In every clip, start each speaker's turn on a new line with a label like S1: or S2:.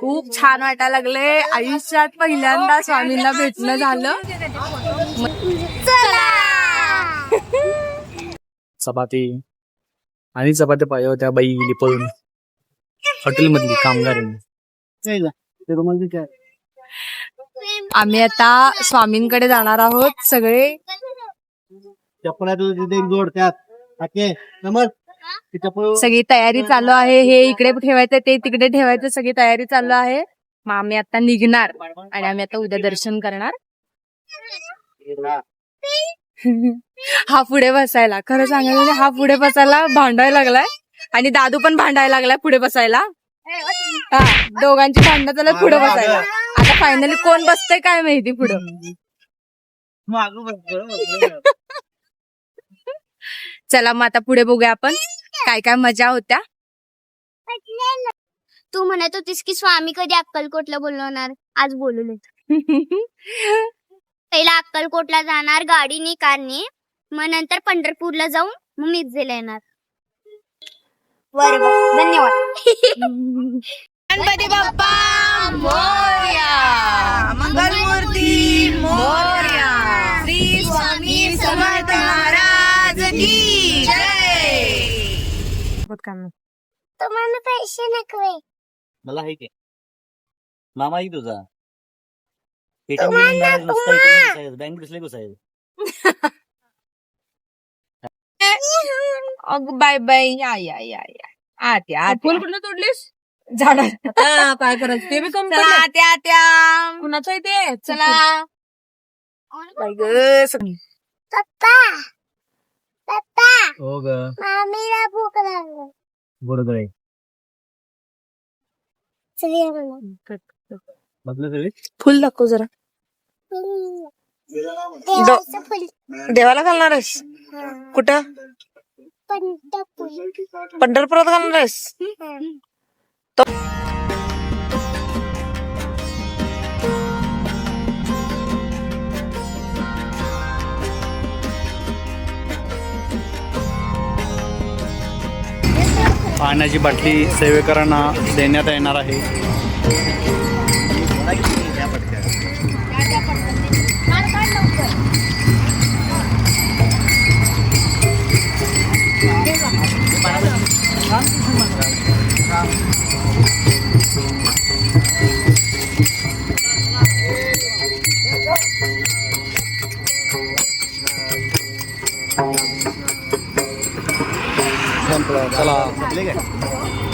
S1: खूप छान वाटायला लागले. आयुष्यात पहिल्यांदा स्वामींना भेटणं झालं.
S2: चपाती आणि चपात्या पाहिजे होत्या बाई गेली पळून. हॉटेलमधली कामगारांनी
S1: आम्ही आता स्वामींकडे जाणार आहोत सगळे.
S3: चप्पल तिथे जोडत्यात चप्पल
S1: सगळी तयारी चालू आहे. हे इकडे ठेवायचं ते तिकडे ठेवायचं सगळी तयारी चालू आहे. मग आम्ही आता निघणार आणि आम्ही आता उद्या दर्शन करणार. हा पुढे बसायला. खरं सांगायला म्हणजे हा पुढे बसायला भांडायला लागलाय. आणि दादू पण भांडायला लागलाय पुढे बसायला. हा दोघांची भांडणं चालू पुढे बसायला. आता फायनली कोण बसतंय काय माहिती पुढं
S3: मागं बस, बरोबर, बरोबर.
S1: चला मग आता पुढे बघूया आपण. काय काय मजा होत्या.
S4: तू म्हणत होतीस की स्वामी कधी अक्कलकोटला बोलवणार. आज बोलवले पहिला अक्कलकोटला जाणार गाडीने कारने मग नंतर पंढरपूरला जाऊन मग मिरजेला येणार. बरोबर धन्यवाद.
S1: गणपती बाप्पा मोर्या. मंगलमूर्ती मोर्या. श्री स्वामी समर्थ महाराज की जय
S4: तुम्हाला पैसे नकवे
S3: मला आहे की. मामा आहे की तुझा?
S4: तुम्हाला.
S3: बँक दिसले घुसायचं
S1: अग बाय बाय या या या या. आत्या आत्या
S5: कुठलं तोडलीस?
S1: झाडात
S5: काय करायचं? ते बी कमी
S1: चला आत्या आत्या
S5: कुणाचं आहे ते?
S1: चला. बाई गं, सगळी.
S4: पप्पा. पप्पा.
S3: हो ग
S4: मामीला भूक लागली.
S3: बरोबर आहे
S1: फुल दाखव जरा.
S4: देवाचं फुल.
S1: देवाला घालणार आहेस. कुठं?
S4: पंढरपूर.
S1: पंढरपुरात घालणार आहेस.
S2: पाण्याची बाटली सेवेकरांना देण्यात येणार आहे. चला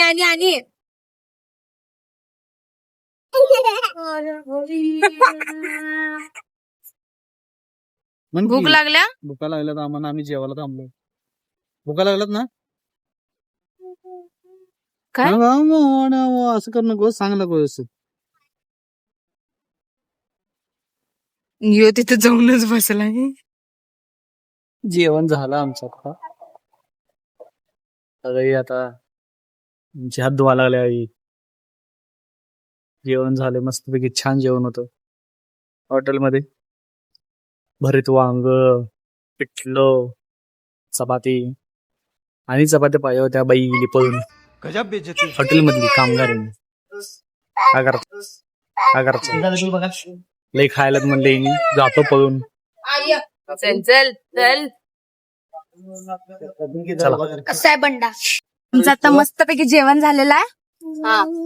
S1: आणि आणि आणि. भूक लागल्या?
S2: भुका लागल्यात आम्हाला आम्ही जेवायला थांबलो भुका लागल्यात ना?
S1: काय?
S2: असं कर नको सांग नको व्यवस्थित.
S1: यो तिथे जाऊनच बसलाय
S2: जेवण झालं आमचं आता. आता. आमची हात धुवा लागले आई. जेवण झाले मस्तपैकी छान जेवण होतं. हॉटेलमध्ये भरीत वांग पिठलं चपाती आणि चपात्या पाहिजे होत्या बाई गेली पळून हॉटेलमधली कामगारांनी काय करत? काय करत? लई खायला म्हणले जातो पळून.
S1: चल चल चल.
S2: चला.
S4: कसं आहे बंडा.
S1: तुमचं आता मस्तपैकी जेवण झालेलं आहे.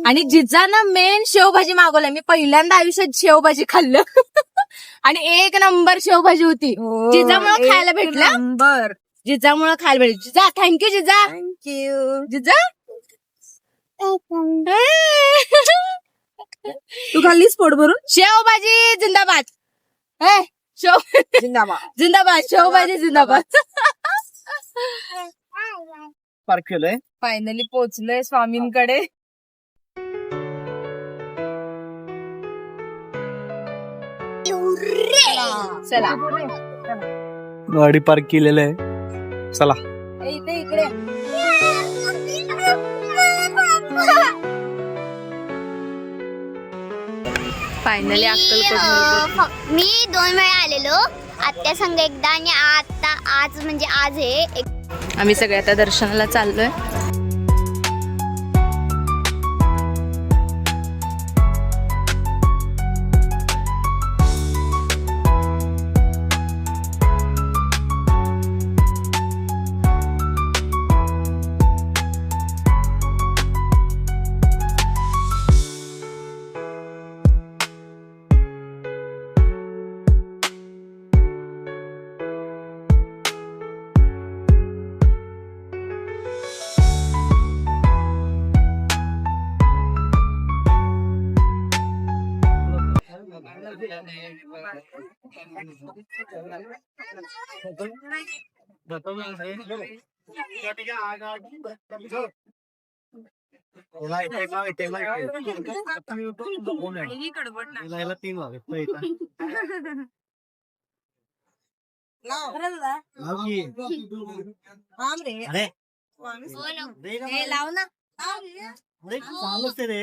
S1: आणि जिजानं मेन शेवभाजी मागवलंय. मी पहिल्यांदा आयुष्यात शेवभाजी खाल्लं. आणि एक नंबर शेवभाजी होती. जिजामुळं खायला भेटलं.
S5: नंबर.
S1: जिजामुळं खायला भेटलं. जिजा थँक्यू जिजा.
S5: थँक्यू
S1: जिजा.
S5: तू खाल्लीस पोट भरून?
S1: शेवभाजी जिंदाबाद. ए, शेव
S5: जिंदाबाद.
S1: जिंदाबाद. शेवभाजी जिंदाबाद.
S2: पार्क केलंय
S1: फायनली पोहोचलोय स्वामींकडे. चला.
S2: गाडी पार्क केलेलं आहे. चला.
S1: इकडे. फायनली अक्कलकोट
S4: अं, मी दोन वेळा आलेलो. आत्या संग एकदा आणि आता आज म्हणजे आज आहे एक
S1: आम्ही सगळे आता दर्शनाला चाललोय.
S3: तीन वागे अरे.
S5: लाव ना
S3: अरे चालूच ते रे.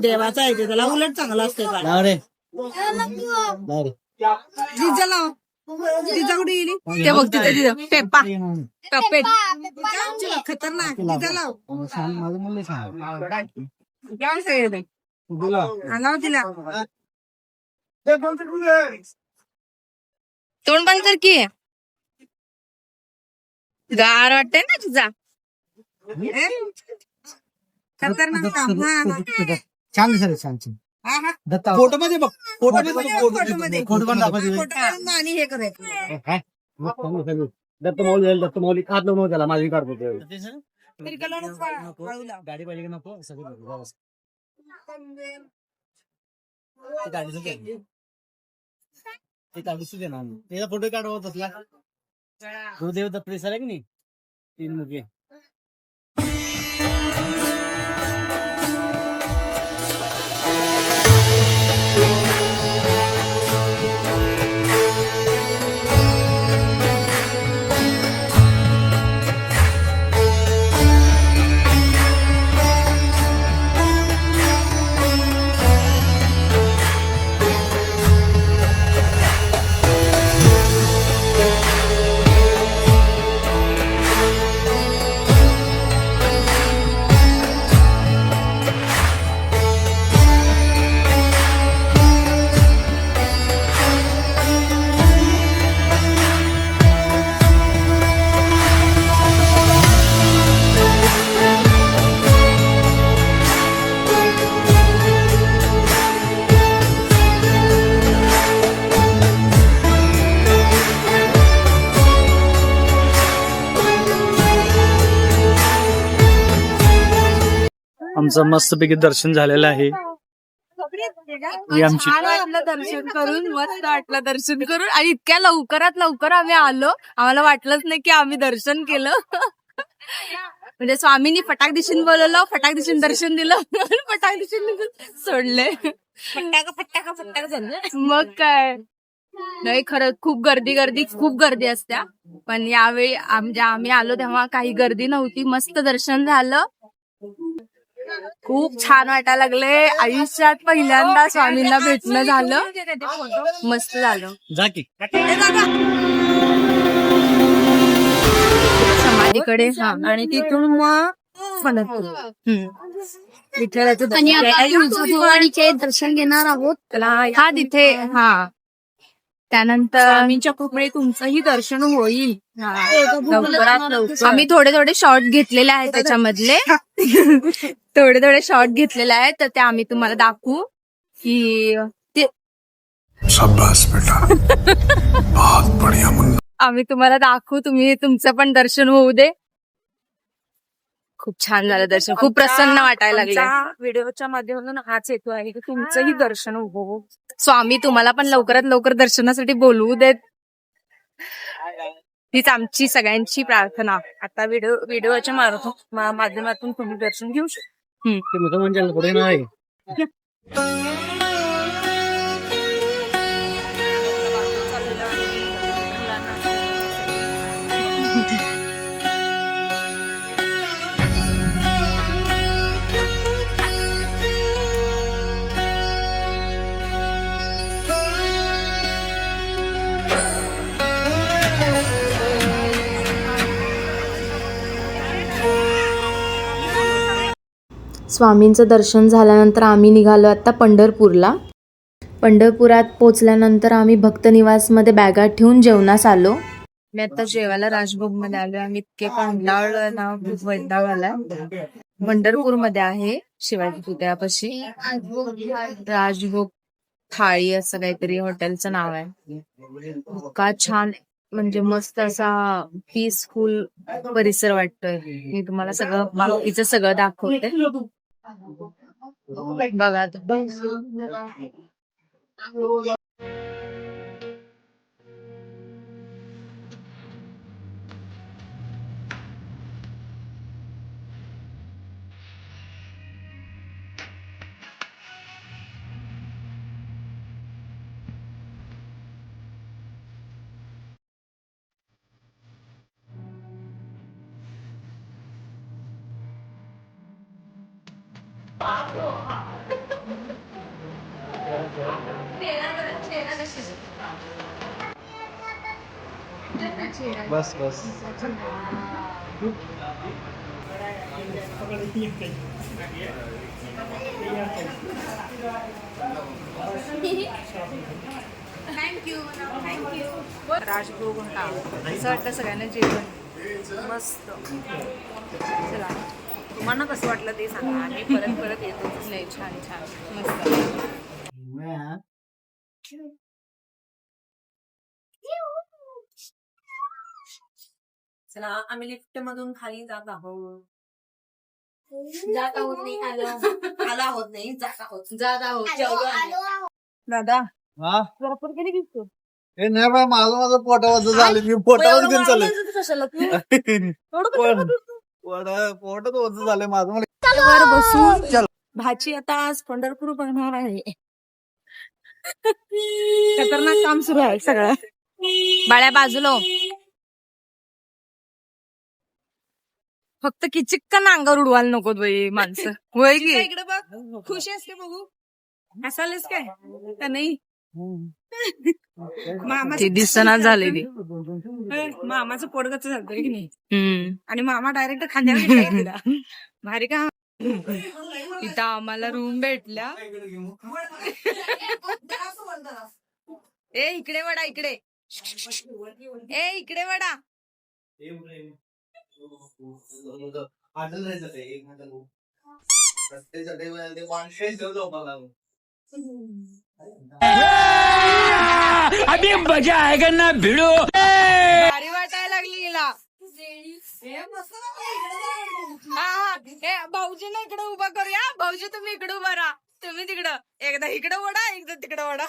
S6: देवाचा आहे ते त्याला उलट चांगला असते का
S3: लाव रे.
S5: जिजा लाव. जिजा कुठे गेली?
S1: ते बघ तिथे तिथे. पेपा टपेट
S5: खतरनाक? जिजा लाव.
S3: माझं म्हणलं सांग.
S5: हा, लाव तिला.
S1: तोंड बंद कर की. गार वाटते ना तुझा.
S3: छान सर छान छान. दत्ता
S2: फोटो मध्ये बघ फोटो मध्ये
S5: आणि हे करायचं.
S3: दत्त माऊली जाईल दत्त माऊली. खात नको त्याला माझी
S5: लाव.
S3: गाडी पाहिजे का नको? सगळं. ते गाडीचं दे ना. त्याचा फोटो काढवा तसला. गुरुदेव दत्त दिसायला की नाही? तीन मुखे
S2: आमचं मस्तपैकी दर्शन झालेलं आहे. आमची
S1: छान वाटलं दर्शन करून मस्त वाटलं दर्शन करून. आणि इतक्या लवकरात लवकर आम्ही आलो. आम्हाला वाटलंच नाही की आम्ही दर्शन केलं. म्हणजे स्वामींनी फटाक दिशीन बोलवलं फटाक दिशीन दर्शन दिलं फटाक दिशीन सोडले.
S5: फटाका फटाका फटाका झालं.
S1: मग काय? नाही खरंच खूप गर्दी गर्दी खूप गर्दी असत्या. पण यावेळी आम्ही आलो तेव्हा काही गर्दी नव्हती. मस्त दर्शन झालं. खूप छान वाटायला लागले. आयुष्यात पहिल्यांदा स्वामींना भेटणं झालं. मस्त झालं.
S3: जा की.
S1: समाधीकडे हा
S5: आणि तिथून मग. विठ्ठलाचं
S4: आणि
S5: दर्शन.
S4: घेणार आहोत.
S1: हा तिथे हा. त्यानंतर
S5: स्वामींच्या कृपेने तुमचंही दर्शन होईल. लवकरात लवकर.
S1: आम्ही थोडे थोडे शॉर्ट घेतलेले आहेत त्याच्यामधले. थोडे थोडे शॉर्ट घेतलेले आहेत तर ते आम्ही तुम्हाला दाखवू की ते
S7: शाबाश बेटा. बहुत बढ़िया मुन्ना.
S1: आम्ही तुम्हाला दाखवू तुम्ही तुमचं पण दर्शन होऊ दे. खूप छान झालं दर्शन. खूप प्रसन्न वाटायला लागलं.
S5: व्हिडिओच्या माध्यमातून हाच हेतू आहे की तुमचंही दर्शन हो.
S1: स्वामी तुम्हाला पण लवकरात लवकर दर्शनासाठी बोलवू देत. हीच आमची सगळ्यांची प्रार्थना.
S5: आता व्हिडिओ व्हिडिओच्या मार्फ- मा- माध्यमातून तुम्ही दर्शन घेऊ शकता.
S3: ते मोठं म्हणजे पुढे नाही.
S8: स्वामींचं दर्शन झाल्यानंतर आम्ही निघालो आता पंढरपूरला. पंढरपुरात पोचल्यानंतर आम्ही भक्तनिवासमध्ये बॅगा ठेवून जेवणास आलो.
S1: मी आता जेवायला राजभोगमध्ये आलोय. आम्ही इतके कंटाळलोय ना खूप वैताग आलाय पंढरपूरमध्ये आहे शिवाजी पुतळ्यापाशी. राजभोग थाळी असं काहीतरी हॉटेलचं नाव आहे. इतका छान म्हणजे मस्त असा पीसफुल परिसर वाटतोय. मी तुम्हाला सगळं बाकीचं सगळं दाखवते. बघा तुम्ही.
S2: बस. बस
S1: राजभोग हा असं वाटतं सगळ्यांना जेवण. मस्त. चला.
S5: तुम्हाला कसं वाटलं ते सांगा. आम्ही परत परत येतो.
S1: लय छान छान. मस्त.
S5: चला आम्ही लिफ्ट मधून खाली जात आहोत.
S4: जात आहोत नाही आलो
S5: आला आहोत नाही जात आहोत.
S1: जात आहोत. दादा
S2: हा?
S1: भरपूर किती दिसतो
S2: हे नाही माझं माझं पोटावरचं झालं मी पोटावर घेऊन चालू झालंय माझं. मला
S5: वर बसून. भाची आता आज पंढरपूर बघणार आहे. खतरनाक काम सुरू आहे सगळं.
S1: बाळ्या बाजूला हो. फक्त किचिक्कन अंगावर उडवायला नको बाई माणसं. होय की?
S5: इकडे बघ. खुश आहेस का बघू? हसालेस काय? का नाही? मामा
S1: ती दिसना झाली ती
S5: मामाचं पोडगच झालं की नाही?
S1: हम्म.
S5: आणि मामा डायरेक्ट खांद्यावर तिला. भारी का
S1: इथं आम्हाला रूम भेटल्या ए इकडे वडा इकडे. ए इकडे वडा. भारी वाटायला लागली हिला. हा हा ए इकडे उभा करूया. भाऊजी तुम्ही इकडे उभा राहा. तुम्ही तिकडं. एकदा इकडे ओढा एकदा तिकडे ओढा.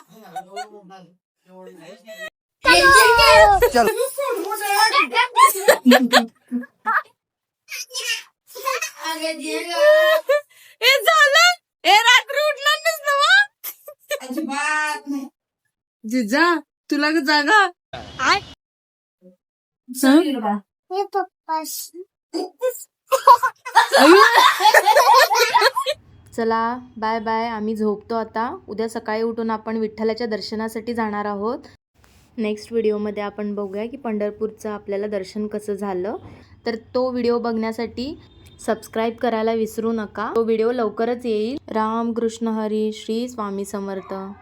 S1: हे झालं? हे रात्री उठणार नसतं ना मग? जिजा तुला का जागा? सांग
S4: हे? पप्पा
S8: चला बाय बाय. आम्ही झोपतो आता. उद्या सकाळी उठून आपण विठ्ठलाच्या दर्शनासाठी जाणार आहोत. नेक्स्ट व्हिडिओमध्ये आपण बघूया की पंढरपूरचं आपल्याला दर्शन कसं झालं. तर तो व्हिडिओ बघण्यासाठी सबस्क्राईब करायला विसरू नका. तो व्हिडिओ लवकरच येईल. राम कृष्ण हरी श्री स्वामी समर्थ.